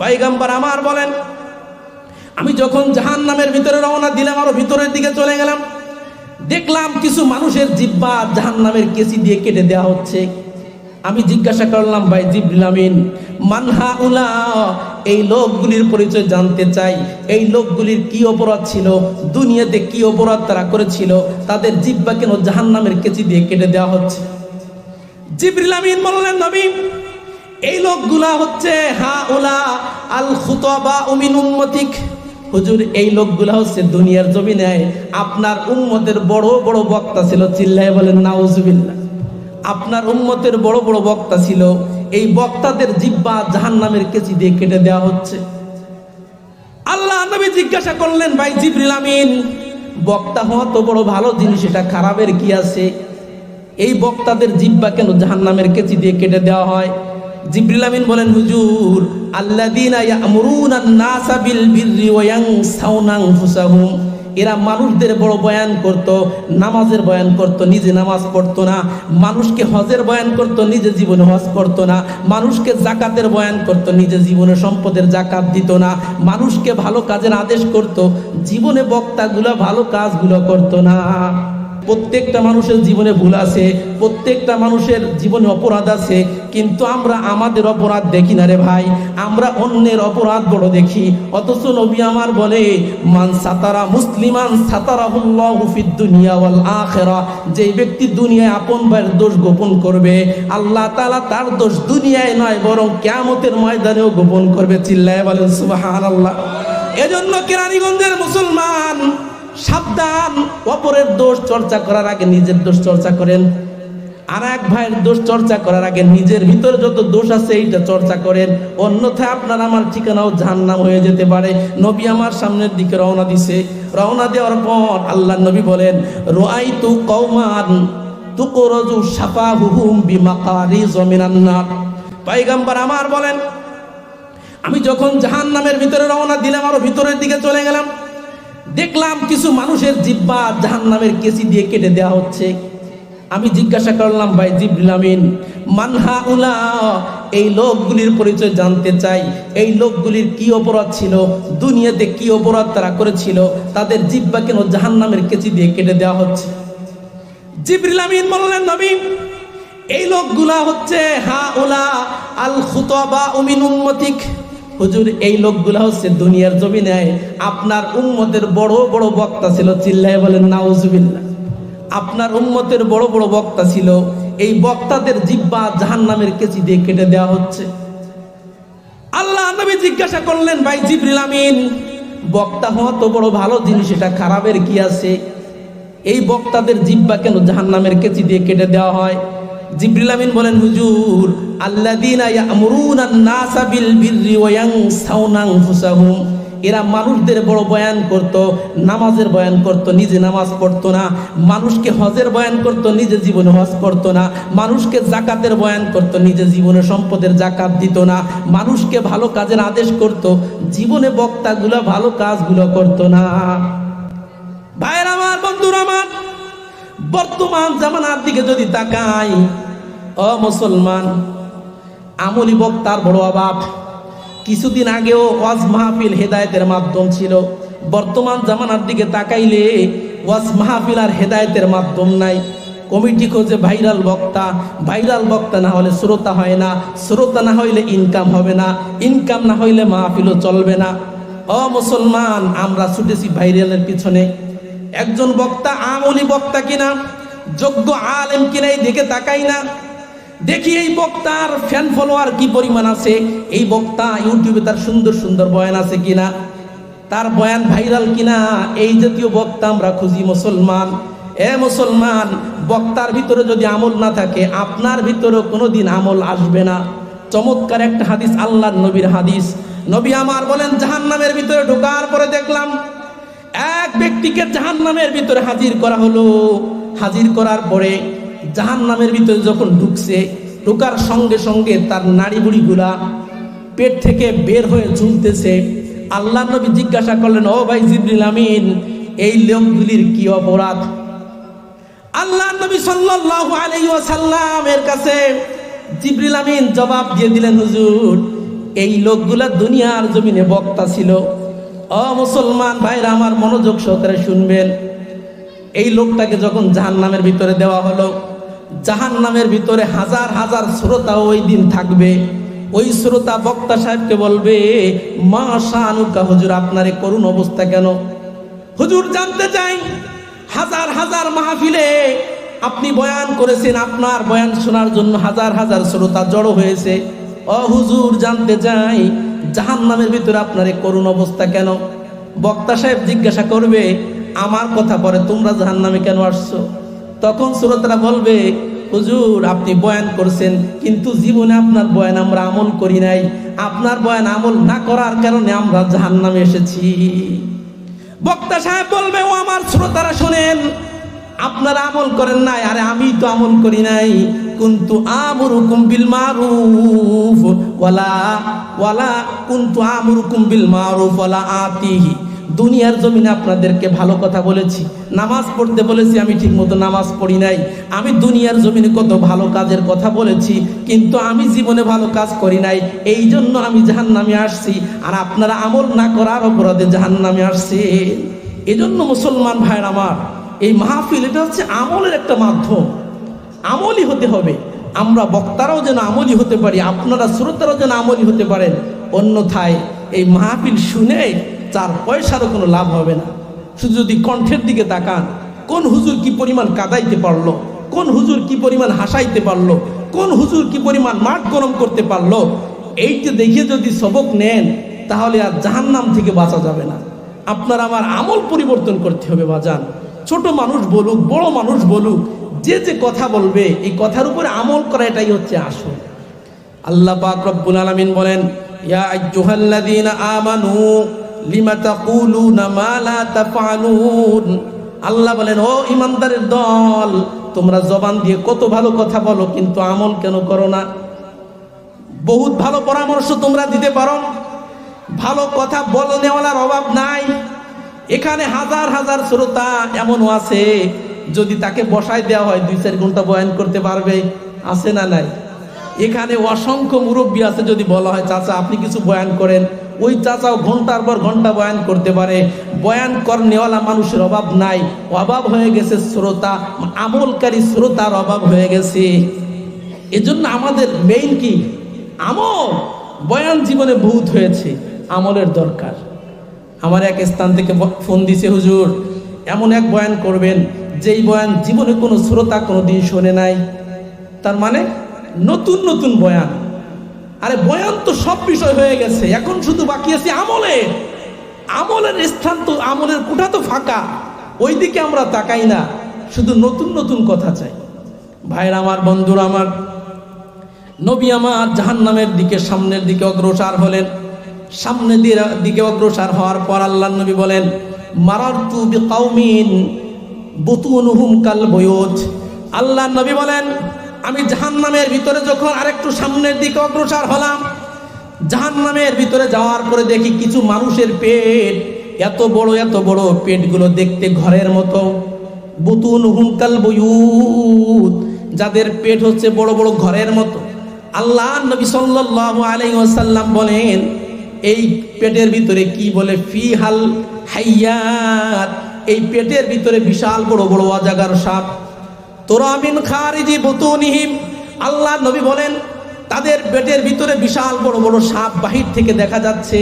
পাইগাম্বার আমার বলেন, আমি যখন জাহান নামের ভিতরে রওনা দিলাম, আরও ভিতরের দিকে চলে গেলাম, দেখলাম কিছু মানুষের জিব্বা জাহান নামের কেসি দিয়ে কেটে দেওয়া হচ্ছে। আমি জিজ্ঞাসা করলাম, ভাই আমিন, মানহা উলা, এই লোকগুলির পরিচয় জানতে চাই। এই লোকগুলির কি অপরাধ ছিল? দুনিয়াতে কি অপরাধ তারা করেছিল? তাদের জিব্বা কেন জাহান নামের কেচি দিয়ে কেটে দেওয়া হচ্ছে? জিবরিল বললেন, নবী এই লোকগুলা হচ্ছে হা ওলা আল খুতবা উমিন উম্মতিক। হুজুর, এই লোকগুলা হচ্ছে দুনিয়ার জমিনে আপনার উম্মতের বড় বড় বক্তা ছিল, চিল্লায় বলেন, নাউজুবিল্লাহ। আপনার উম্মতের বড় বড় বক্তা ছিল, এই বক্তাদের জিব্বা জাহান নামের কেচি দিয়ে কেটে দেওয়া হচ্ছে। আল্লাহ নবী জিজ্ঞাসা করলেন, ভাই জিবরিল আমিন, বক্তা হওয়া তো বড় ভালো জিনিস, এটা খারাপের কি আছে? এই বক্তাদের জিব্বা কেন জাহান্নামের কেচি দিয়ে কেটে দেওয়া হয়? জিবরিল আমিন বলেন, হুজুর, আল্লাযীনা ইয়ামুরুনা বিল এরা মানুষদের বড় বয়ান করত, নামাজের বয়ান করত, নিজে নামাজ পড়তো না। মানুষকে হজের বয়ান করত, নিজে জীবনে হজ করতো না। মানুষকে জাকাতের বয়ান করত, নিজে জীবনে সম্পদের জাকাত দিত না। মানুষকে ভালো কাজের আদেশ করত, জীবনে বক্তাগুলো ভালো কাজগুলো করতো না। প্রত্যেকটা মানুষের জীবনে ভুল আছে, প্রত্যেকটা মানুষের জীবনে অপরাধ আছে, কিন্তু আমরা আমাদের অপরাধ দেখি না রে ভাই। আমরা অন্যের অপরাধ বড় দেখি। অথচ নবী আমার বলে, মান সাতারা মুসলিমান সাতারাহুল্লাহু ফিদ দুনিয়া ওয়াল আখিরা। যে ব্যক্তি দুনিয়ায় আপন ভাইয়ের দোষ গোপন করবে, আল্লাহ তালা তার দোষ দুনিয়ায় নয়, বরং কিয়ামতের ময়দানেও গোপন করবে। চিল্লায় বলেন সুবাহ সুবহানাল্লাহ। এজন্য কেরানীগঞ্জের মুসলমান সাবধান, অপরের দোষ চর্চা করার আগে নিজের দোষ চর্চা করেন। আর এক ভাইয়ের দোষ চর্চা করার আগে নিজের ভিতরে যত দোষ আছে এইটা চর্চা করেন। অন্যথায় আপনার আমার ঠিকানাও জাহান্নাম হয়ে যেতে পারে। নবী আমার সামনের দিকে রওনা দিছে। রওনা দেওয়ার পর আল্লাহ নবী বলেন রোয়াই তু কৌমান তুকরজু সাফাহুহুম বিমাকারি জমিনান নার। পাইগাম্বার আমার বলেন, আমি যখন জাহান নামের ভিতরে রওনা দিলাম, আরও ভিতরের দিকে চলে গেলাম। দেখলাম কিছু মানুষের জিব্বা জাহান নামের কেসি দিয়ে কেটে দেওয়া হচ্ছে। আমি জিজ্ঞাসা করলাম, ভাই আমিন মানহা উলা এই লোকগুলির পরিচয় জানতে চাই। এই লোকগুলির কি অপরাধ ছিল? দুনিয়াতে কি অপরাধ তারা করেছিল? তাদের জিব্বা কেন জাহান নামের কেচি দিয়ে কেটে দেওয়া হচ্ছে? জিবরিল আমিন বললেন, নবী, এই লোকগুলা হচ্ছে হা উলা আল খুতবা উমিন উম্মতিক। হুজুর, এই লোকগুলা হচ্ছে দুনিয়ার জমিনে, আপনার উম্মতের বড় বড় বক্তা ছিল, চিল্লায় বলেন, নাউজুবিল্লাহ। আপনার উম্মতের বড় বড় বক্তা ছিল, এই বক্তাদের জিব্বা জাহান্নামের কেচি দিয়ে কেটে দেওয়া হচ্ছে। আল্লাহ নবী জিজ্ঞাসা করলেন, ভাই জিবরিল আমিন, বক্তা হওয়া তো বড় ভালো জিনিস, এটা খারাপের কি আছে? এই বক্তাদের জিব্বা কেন জাহান্নামের কেচি দিয়ে কেটে দেওয়া হয়? জিবরিল আমিন বলেন, হুজুর আন-নাসা বিল এরা মানুষদের বড় বয়ান করত, নামাজের বয়ান করত, নিজে নামাজ পড়তো না। মানুষকে হজের বয়ান করত, নিজে জীবনে হজ করতো না। মানুষকে জাকাতের বয়ান করত, নিজে জীবনে সম্পদের জাকাত দিত না। মানুষকে ভালো কাজের আদেশ করত, জীবনে বক্তাগুলো ভালো কাজগুলো করতো না। ভাইয়ের আমার, বন্ধুর আমার, বর্তমান জামানার দিকে যদি তাকাই ও মুসলমান আমলি বক্তার বড় অভাব। কিছুদিন আগেও ওয়াজ মাহফিল হেদায়তের মাধ্যম ছিল। বর্তমান জামানার দিকে তাকাইলে ওয়াজ মাহফিল আর হেদায়েতের মাধ্যম নাই। কমিটি খোঁজে ভাইরাল বক্তা। ভাইরাল বক্তা না হলে শ্রোতা হয় না। শ্রোতা না হইলে ইনকাম হবে না। ইনকাম না হইলে মাহফিলও চলবে না। ও মুসলমান, আমরা ছুটেছি ভাইরালের পিছনে। একজন বক্তা আমলি বক্তা কিনা? যোগ্য আলেম কিনা এই তাকাই না। দেখি এই বক্তার ফ্যান ফলোয়ার কি পরিমাণ আছে? এই বক্তা ইউটিউবে তার সুন্দর সুন্দর বয়ান আছে কিনা? তার বয়ান ভাইরাল কিনা? এই জাতীয় বক্তা আমরা খুঁজি মুসলমান। এ মুসলমান, বক্তার ভিতরে যদি আমল না থাকে, আপনার ভিতরে কোনোদিন আমল আসবে না। চমৎকার একটা হাদিস, আল্লাহর নবীর হাদিস। নবী আমার বলেন, জাহান্নামের ভিতরে ঢোকার পরে দেখলাম, এক ব্যক্তিকে জাহান নামের ভিতরে হাজির করা হলো। হাজির করার পরে জাহান নামের ভিতরে যখন ঢুকছে, ঢুকার সঙ্গে সঙ্গে তার নাড়ি বুড়িগুলা পেট থেকে বের হয়ে ঝুলতেছে। আল্লাহ নবী জিজ্ঞাসা করলেন, ও ভাই জিবরিল আমিন, এই লোকগুলির কি অপরাধ? আল্লাহ নবী সাল্লাল্লাহু আলাইহি ওয়াসাল্লামের কাছে জিবরিল আমিন জবাব দিয়ে দিলেন, হুজুর, এই লোকগুলা দুনিয়ার জমিনে বক্তা ছিল। অ মুসলমান ভাইরা, আমার মনোযোগ সহকারে শুনবেন। এই লোকটাকে যখন জাহান নামের ভিতরে দেওয়া হলো জাহান নামের ভিতরে হাজার হাজার শ্রোতা ওই দিন থাকবে। ওই শ্রোতা বক্তা সাহেবকে বলবে, মা শাহানুকা হুজুর, আপনার করুণ অবস্থা কেন? হুজুর জানতে চাই, হাজার হাজার মাহফিলে আপনি বয়ান করেছেন, আপনার বয়ান শোনার জন্য হাজার হাজার শ্রোতা জড়ো হয়েছে। অ হুজুর, জানতে চাই জাহান নামের ভিতরে আপনার করুণ অবস্থা কেন? বক্তা সাহেব জিজ্ঞাসা করবে, আমার কথা পরে তোমরা জাহান নামে কেন আসছো? তখন শ্রোতারা বলবে, হুজুর, আপনি বয়ান করছেন, কিন্তু জীবনে আপনার বয়ান আমরা আমল করি নাই। আপনার বয়ান আমল না করার কারণে আমরা জাহান নামে এসেছি। বক্তা সাহেব বলবে, ও আমার শ্রোতারা শোনেন, আপনারা আমল করেন নাই, আরে আমি তো আমল করি নাই। কিন্তু আমরুকুম বিল মারুফ, ওয়ালা ওয়ালা, কুন্তু আমরুকুম বিল মারুফ, ওয়ালা আতিহি। দুনিয়ার জমিনে আপনাদেরকে ভালো কথা বলেছি। নামাজ পড়তে বলেছি, আমি ঠিকমতো নামাজ পড়ি নাই। আমি দুনিয়ার জমিনে কত ভালো কাজের কথা বলেছি, কিন্তু আমি জীবনে ভালো কাজ করি নাই। এই জন্য আমি জাহান নামে আসছি, আর আপনারা আমল না করার অপরাধে জাহান নামে আসছে। এজন্য মুসলমান ভাইয়ের আমার, এই মাহফিল এটা হচ্ছে আমলের একটা মাধ্যম। আমলই হতে হবে। আমরা বক্তারাও যেন আমলই হতে পারি, আপনারা শ্রোতারাও যেন আমলই হতে পারেন। অন্যথায় এই মাহফিল শুনে চার পয়সারও কোনো লাভ হবে না। শুধু যদি কণ্ঠের দিকে তাকান, কোন হুজুর কি পরিমাণ কাদাইতে পারল? কোন হুজুর কি পরিমাণ হাসাইতে পারল? কোন হুজুর কি পরিমাণ মাঠ গরম করতে পারল? এইটা দেখে যদি সবক নেন, তাহলে আর জাহান্নাম থেকে বাঁচা যাবে না। আপনার আমার আমল পরিবর্তন করতে হবে, বাজান। ছোট মানুষ বলুক, বড় মানুষ বলুক, যে যে কথা বলবে, এই কথার উপরে আমল করা এটাই হচ্ছে আসল। আল্লাহ পাক রব্বুল আলামিন বলেন, ইয়া আইয়ুহাল্লাযীনা আমানু লিমা আল্লাহ বলেন, ও ইমানদারের দল, তোমরা জবান দিয়ে কত ভালো কথা বলো, কিন্তু আমল কেন করো না? বহুত ভালো পরামর্শ তোমরা দিতে পারো। ভালো কথা বলে নেওয়ার অভাব নাই। এখানে হাজার হাজার শ্রোতা এমনও আছে, যদি তাকে বসায় দেওয়া হয় দুই চার ঘণ্টা বয়ান করতে পারবে। আছে না নাই? এখানে অসংখ্য মুরব্বী আছে যদি বলা হয়, চাচা আপনি কিছু বয়ান করেন। ওই চাচাও ঘণ্টার পর ঘণ্টা বয়ান করতে পারে। বয়ান কর নেওয়ালা মানুষের অভাব নাই, অভাব হয়ে গেছে শ্রোতা, আমলকারী শ্রোতার অভাব হয়ে গেছে। এজন্য আমাদের মেইন কি? আমল। বয়ান জীবনে বহুত হয়েছে, আমলের দরকার। আমার এক স্থান থেকে ফোন দিছে, হুজুর, এমন এক বয়ান করবেন, যেই বয়ান জীবনে কোনো শ্রোতা কোনো দিন শোনে নাই। তার মানে নতুন নতুন বয়ান। আরে বয়ান তো সব বিষয় হয়ে গেছে। এখন শুধু বাকি আছে আমলে আমলের স্থান তো, আমলের কুঠা তো ফাঁকা। ওই দিকে আমরা তাকাই না। শুধু নতুন নতুন কথা চাই। ভাইরা আমার, বন্ধুরা আমার, নবী আমার জাহান্নামের দিকে, সামনের দিকে অগ্রসর হলেন। সামনের দি- দিকে অগ্রসর হওয়ার পর আল্লাহ নবী বলেন মারার তু বিকাউমিন বুতুনুহুম কাল বয়োজ আল্লাহ নবী বলেন আমি জাহান্নামের ভিতরে যখন আরেকটু সামনের দিকে অগ্রসর হলাম, জাহান্নামের ভিতরে যাওয়ার পরে দেখি কিছু মানুষের পেট, এত বড় এত বড় পেটগুলো দেখতে ঘরের মতো। বুতুন হুমকাল বয়ুত, যাদের পেট হচ্ছে বড় বড় ঘরের মতো। আল্লাহ নবী আলাইহি ওয়াসাল্লাম বলেন, এই পেটের ভিতরে কি বলে? ফি হাল হাইয়াত। এই পেটের ভিতরে বিশাল বড় বড় অজাগার সাপ। আল্লাহ নবী বলেন, তাদের পেটের ভিতরে বিশাল বড় বড় সাপ বাহির থেকে দেখা যাচ্ছে।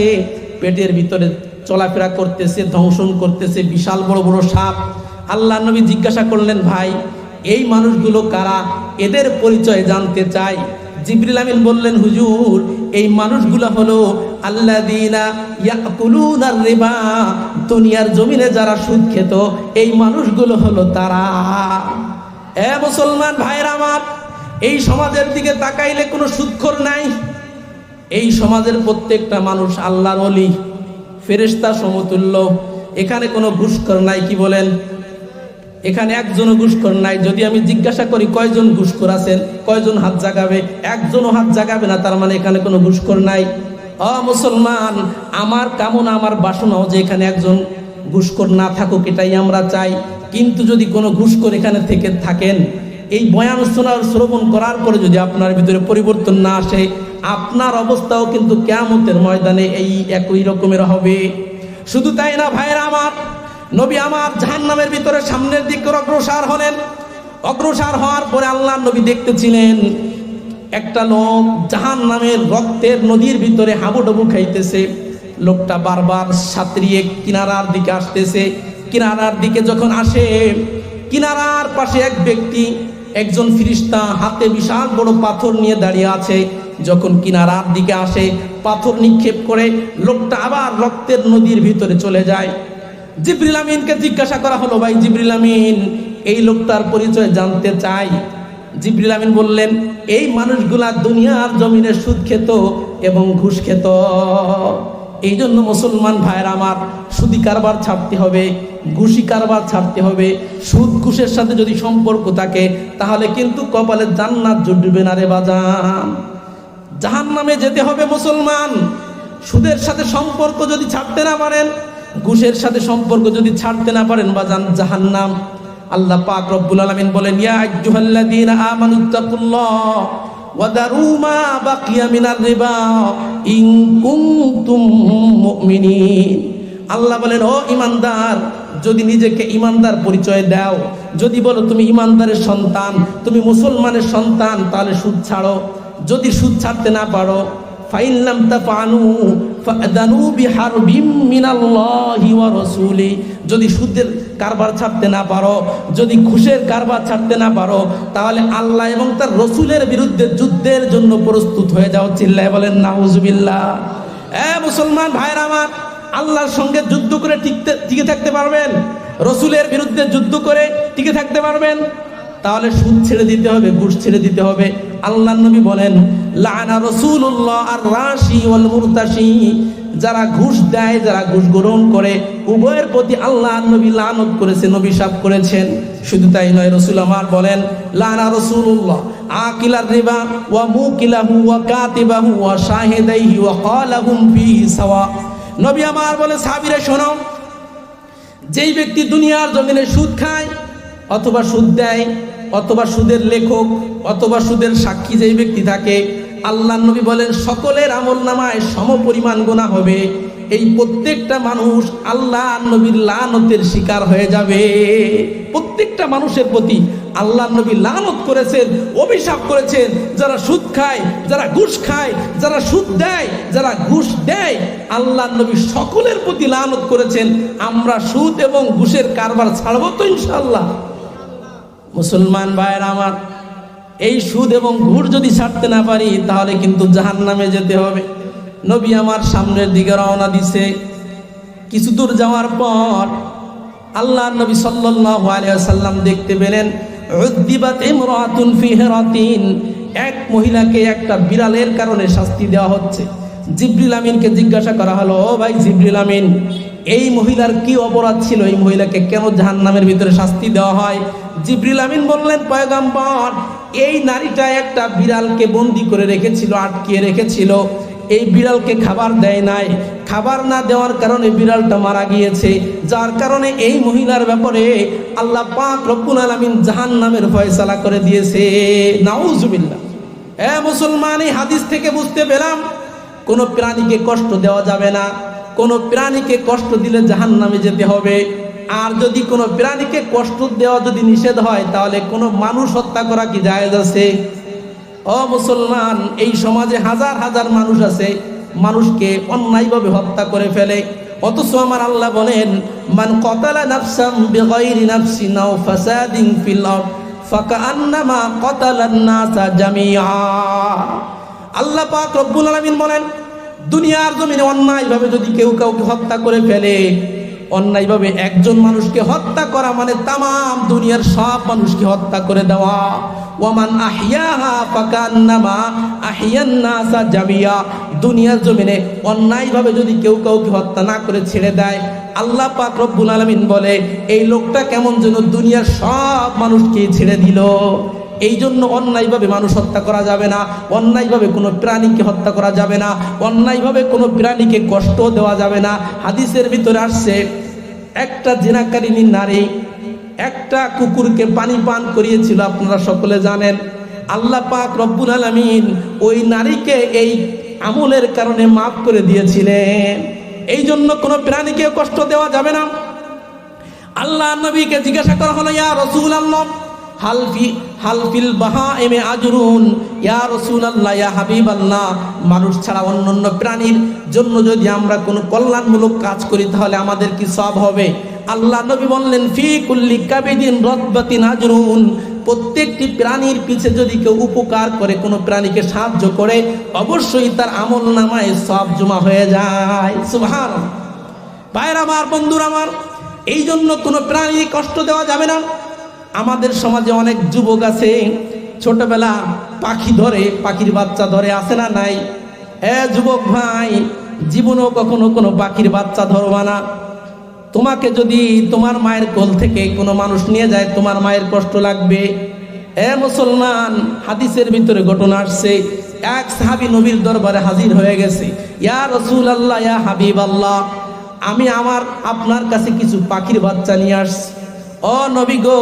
পেটের ভিতরে চলাফেরা করতেছে ধ্বংসন করতেছে, বিশাল বড় বড় সাপ। আল্লাহ নবী জিজ্ঞাসা করলেন, ভাই, এই মানুষগুলো কারা? এদের পরিচয় জানতে চাই। জিবরিল আমিন বললেন, হুজুর, এই মানুষগুলো হলো আল্লাযীনা ইয়াকুলুনার রিবা। দুনিয়ার জমিনে যারা সুদ খেত, এই মানুষগুলো হলো তারা। এ মুসলমান ভাইয়ের আমার, এই সমাজের দিকে তাকাইলে কোনো সুদখোর নাই। এই সমাজের প্রত্যেকটা মানুষ আল্লাহর অলি ফেরেশতা সমতুল্য। এখানে কোনো ঘুষখোর নাই, কি বলেন? এখানে একজনও ঘুষখোর নাই। যদি আমি জিজ্ঞাসা করি, কয়জন ঘুষখোর আছেন? কয়জন হাত জাগাবে? একজনও হাত জাগাবে না, তার মানে এখানে কোনো ঘুষখোর নাই। অ মুসলমান, আমার কামনা, আমার বাসনাও যে এখানে একজন ঘুষখোর না থাকুক এটাই আমরা চাই। কিন্তু যদি কোনো ঘুষখোর এখানে থেকে থাকেন, এই বয়ান শোনার, শ্রবণ করার পরে যদি আপনার ভিতরে পরিবর্তন না আসে, আপনার অবস্থাও কিন্তু কেয়ামতের ময়দানে এই একই রকমের হবে। শুধু তাই না ভাইরা আমার, নবী আমার জাহান্নামের ভিতরে সামনের দিকে অগ্রসর হলেন। অগ্রসর হওয়ার পরে আল্লাহ নবী দেখতেছিলেন, একটা লোক জাহান নামের রক্তের নদীর ভিতরে হাবুডুবু খাইতেছে। লোকটা বারবার সাঁতরিয়ে কিনারার দিকে আসতেছে। কিনারার দিকে যখন আসে, কিনারার পাশে এক ব্যক্তি, একজন ফিরিস্তা হাতে বিশাল বড় পাথর নিয়ে দাঁড়িয়ে আছে। যখন কিনারার দিকে আসে, পাথর নিক্ষেপ করে লোকটা আবার রক্তের নদীর ভিতরে চলে যায়। জিবরিল আমিনকে জিজ্ঞাসা করা হলো, ভাই জিবরিল আমিন, এই লোকটার পরিচয় জানতে চাই? জিবরিল আমিন বললেন, এই মানুষগুলা দুনিয়ার জমিনে সুদ খেত এবং ঘুষ খেত। এই জন্য মুসলমান ভাইয়ের আমার সুদি কারবার ছাড়তে হবে, ঘুষি কারবার ছাড়তে হবে। সুদ, ঘুষের সাথে যদি সম্পর্ক থাকে, তাহলে কিন্তু কপালে জান্নাত জুটবে না রে বাজান। জাহান নামে যেতে হবে মুসলমান। সুদের সাথে সম্পর্ক যদি ছাড়তে না পারেন, ঘুষের সাথে সম্পর্ক যদি ছাড়তে না পারেন বা জান জাহান্নাম। আল্লাহ পাক রব্বুল আলামিন বলেন, ইয়া আইয়ুহাল্লাযীনা আমানুত্তাকুল্লাহ মা বাকিয়া মিনার রিবা, ইন কুনতুম মুমিনিন। আল্লাহ বলেন, ও ইমানদার, যদি নিজেকে ইমানদার পরিচয় দাও, যদি বলো তুমি ইমানদারের সন্তান, তুমি মুসলমানের সন্তান, তাহলে সুদ ছাড়ো। যদি সুদ ছাড়তে না পারো ফাইন লাম তাফানু ফাদানু বিহারবিম মিনাল্লাহি ওয়া রাসূলি। যদি সুদের কারবার ছাড়তে না পারো, যদি ঘুষের কারবার ছাড়তে না পারো, তাহলে আল্লাহ এবং তার রসুলের বিরুদ্ধে যুদ্ধের জন্য প্রস্তুত হয়ে যাও, চিল্লায় বলেন, নাউজুবিল্লাহ। এ মুসলমান ভাইরা আমার, আল্লাহর সঙ্গে যুদ্ধ করে টিকতে টিকে থাকতে পারবেন? রসুলের বিরুদ্ধে যুদ্ধ করে টিকে থাকতে পারবেন? তাহলে সুদ ছেড়ে দিতে হবে, ঘুষ ছেড়ে দিতে হবে। আল্লাহ নবী বলেন, লানা রসুল্লাহ আর রাশি ওয়াল মুরতাশি যারা ঘুষ দেয়, যারা ঘুষ গ্রহণ করে, উভয়ের প্রতি আল্লাহ নবী লানত করেছে, নবী সাপ করেছেন। শুধু তাই নয়, রসুল আমার বলেন, লানা রসুল্লাহ আকিলার ওয়া সাওয়া। নবী বলে সাবিরে যেই ব্যক্তি দুনিয়ার জমিনে সুদ খায় অথবা সুদ দেয় অথবা সুদের লেখক, অথবা সুদের সাক্ষী যেই ব্যক্তি থাকে, আল্লাহ নবী বলেন, সকলের আমল নামায় সম পরিমাণ গোনা হবে। এই প্রত্যেকটা মানুষ আল্লাহ নবীর লানতের শিকার হয়ে যাবে। প্রত্যেকটা মানুষের প্রতি আল্লাহ নবী লানত করেছেন, অভিশাপ করেছেন। যারা সুদ খায়, যারা ঘুষ খায়, যারা সুদ দেয়, যারা ঘুষ দেয়, আল্লাহ নবী সকলের প্রতি লানত করেছেন। আমরা সুদ এবং ঘুষের কারবার ছাড়বো তো ইনশাল্লাহ মুসলমান ভাইয়ের আমার, এই সুদ এবং ঘুর যদি ছাড়তে না পারি, তাহলে কিন্তু জাহান নামে যেতে হবে। নবী আমার সামনের দিকে রওনা দিছে। কিছু দূর যাওয়ার পর আল্লাহ নবী সাল্লাম দেখতে পেলেন এক মহিলাকে একটা বিড়ালের কারণে শাস্তি দেওয়া হচ্ছে। জিবরিল আমিনকে জিজ্ঞাসা করা হলো, ও ভাই জিবরিল আমিন, এই মহিলার কি অপরাধ ছিল? এই মহিলাকে কেন জাহান্নামের ভিতরে শাস্তি দেওয়া হয়? জিবরিল আমিন বললেন, পয়গাম্বর, এই নারীটা একটা বিড়ালকে বন্দি করে রেখেছিল, আটকিয়ে রেখেছিল। এই বিড়ালকে খাবার দেয় নাই। খাবার না দেওয়ার কারণে বিড়ালটা মারা গিয়েছে। যার কারণে এই মহিলার ব্যাপারে আল্লাহ পাক রব্বুল আলামিন জাহান্নামের ফয়সালা করে দিয়েছে। নাউজুবিল্লাহ। এ মুসলমান, এই হাদিস থেকে বুঝতে পেলাম কোনো প্রাণীকে কষ্ট দেওয়া যাবে না। কোনো প্রাণীকে কষ্ট দিলে জাহান্নামে যেতে হবে। আর যদি কোনো প্রাণীকে কষ্ট দেওয়া যদি নিষেধ হয়, তাহলে কোনো মানুষ হত্যা করা কি জায়েজ আছে? অ মুসলমান, এই সমাজে হাজার হাজার মানুষ আছে। মানুষকে অন্যায়ভাবে হত্যা করে ফেলে। অথচ আমার আল্লাহ বলেন, মান কতালা নাফসাম বিগাইরি নাফসিন আও ফাসাদিন ফিল আরদ ফাকান্নামা কতালান নাসা জামিআ। আল্লাহ পাক রব্বুল আলামিন বলেন, দুনিয়ার জমিনে অন্যায়ভাবে যদি কেউ কাউকে হত্যা করে ফেলে, অন্যায়ভাবে একজন মানুষকে হত্যা করা মানে তামাম দুনিয়ার সব মানুষকে হত্যা করে দেওয়া। ওয়ামান আহিয়াহা ফাকান্নামা আহিয়ান নাসা জামিয়া। দুনিয়ার জমিনে অন্যায়ভাবে যদি কেউ কাউকে হত্যা না করে ছেড়ে দেয়, আল্লাহ পাক রব্বুল আলামিন বলে, এই লোকটা কেমন যেন দুনিয়ার সব মানুষকে ছেড়ে দিল। এই জন্য অন্যায়ভাবে মানুষ হত্যা করা যাবে না, অন্যায়ভাবে কোনো প্রাণীকে হত্যা করা যাবে না, অন্যায়ভাবে কোনো প্রাণীকে কষ্ট দেওয়া যাবে না। হাদিসের ভিতরে আসছে, একটা জেনাকারিনী নারী, একটা কুকুরকে পানি পান করিয়েছিল, আপনারা সকলে জানেন। আল্লাহ পাক রব্বুল আলামিন ওই নারীকে এই আমলের কারণে মাফ করে দিয়েছিলেন। এই জন্য কোনো প্রাণীকে কষ্ট দেওয়া যাবে না। আল্লাহ নবীকে জিজ্ঞাসা করা হলো, ইয়া রসুল আল্লাহ হালফি হালফিল বাহা আজরুন। হাবিব আল্লাহ মানুষ ছাড়া অন্য অন্য প্রাণীর জন্য যদি আমরা কোনো কল্যাণমূলক কাজ করি, তাহলে আমাদের কি সব হবে? আল্লাহ নবী বললেন, ফি কুল্লি কাবিদিন রতবাতিন আজরুন। প্রত্যেকটি প্রাণীর পিছে যদি কেউ উপকার করে, কোনো প্রাণীকে সাহায্য করে, অবশ্যই তার আমল নামায় সব জমা হয়ে যায়। সুবহান ভাইয়ের আমার, বন্ধুর আমার এই জন্য কোনো প্রাণী কষ্ট দেওয়া যাবে না। আমাদের সমাজে অনেক যুবক আছে, ছোটবেলা পাখি ধরে, পাখির বাচ্চা ধরে আসে না নাই? এ যুবক ভাই, জীবনেও কখনো কোনো পাখির বাচ্চা ধরবা না। তোমাকে যদি তোমার মায়ের কোল থেকে কোনো মানুষ নিয়ে যায়, তোমার মায়ের কষ্ট লাগবে। এ মুসলমান, হাদিসের ভিতরে ঘটনা আসছে, এক সাহাবী নবীর দরবারে হাজির হয়ে গেছে। ইয়া রসুল আল্লাহ ইয়া হাবিব আল্লাহ আমি আমার, আপনার কাছে কিছু পাখির বাচ্চা নিয়ে আসছি। ও নবী গো,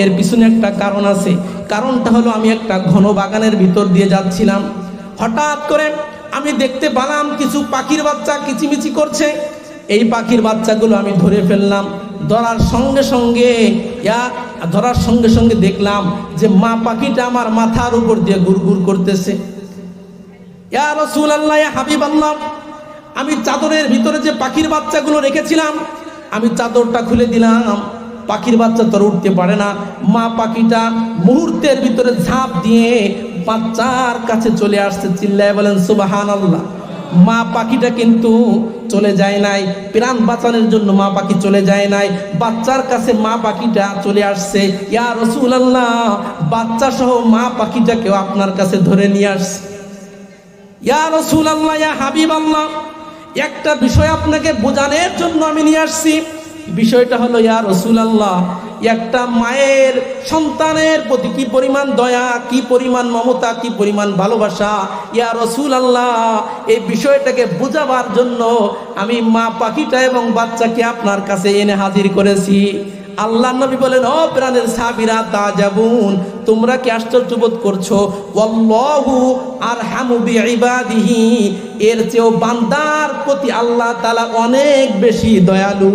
এর পিছনে একটা কারণ আছে। কারণটা হলো আমি একটা ঘন বাগানের ভিতর দিয়ে যাচ্ছিলাম। হঠাৎ করে আমি দেখতে পেলাম কিছু পাখির বাচ্চা কিচিমিচি করছে। এই পাখির বাচ্চাগুলো আমি ধরে ফেললাম। ধরার সঙ্গে সঙ্গে, ইয়া, ধরার সঙ্গে সঙ্গে দেখলাম যে মা পাখিটা আমার মাথার উপর দিয়ে গুড়গুড় করতেছে। আল্লাহ হাবিব আমি চাদরের ভিতরে যে পাখির বাচ্চাগুলো রেখেছিলাম, আমি চাদরটা খুলে দিলাম। পাখির বাচ্চা তোর উঠতে পারে না। মা পাখিটা মুহূর্তের ভিতরে ঝাঁপ দিয়ে বাচ্চার কাছে চলে আসছে, চিল্লায় বলেন সুবাহান আল্লাহ মা পাখিটা কিন্তু চলে যায় নাই। প্রাণ বাঁচানোর জন্য মা পাখি চলে যায় নাই। বাচ্চার কাছে মা পাখিটা চলে আসছে। ইয়া রসুল আল্লাহ বাচ্চা সহ মা পাখিটাকেও আপনার কাছে ধরে নিয়ে আসছে। ইয়া রসুল আল্লাহ ইয়া হাবিব আল্লাহ একটা বিষয় আপনাকে বোঝানোর জন্য আমি নিয়ে আসছি। বিষয়টা হলো, ইয়া রসুল আল্লাহ একটা মায়ের সন্তানের প্রতি কি পরিমাণ দয়া, কি পরিমাণ মমতা, কি পরিমাণ ভালোবাসা? ইয়া রসুল আল্লাহ এই বিষয়টাকে বোঝাবার জন্য আমি মা পাখিটা এবং বাচ্চাকে আপনার কাছে এনে হাজির করেছি। আল্লাহ নবী বলেন, ও প্রাণের সাবিরা তা যাবুন তোমরা কি আশ্চর্য বোধ করছ? আর আরহামু বিইবাদিহি, এর চেয়েও বান্দার প্রতি আল্লাহ তালা অনেক বেশি দয়ালু।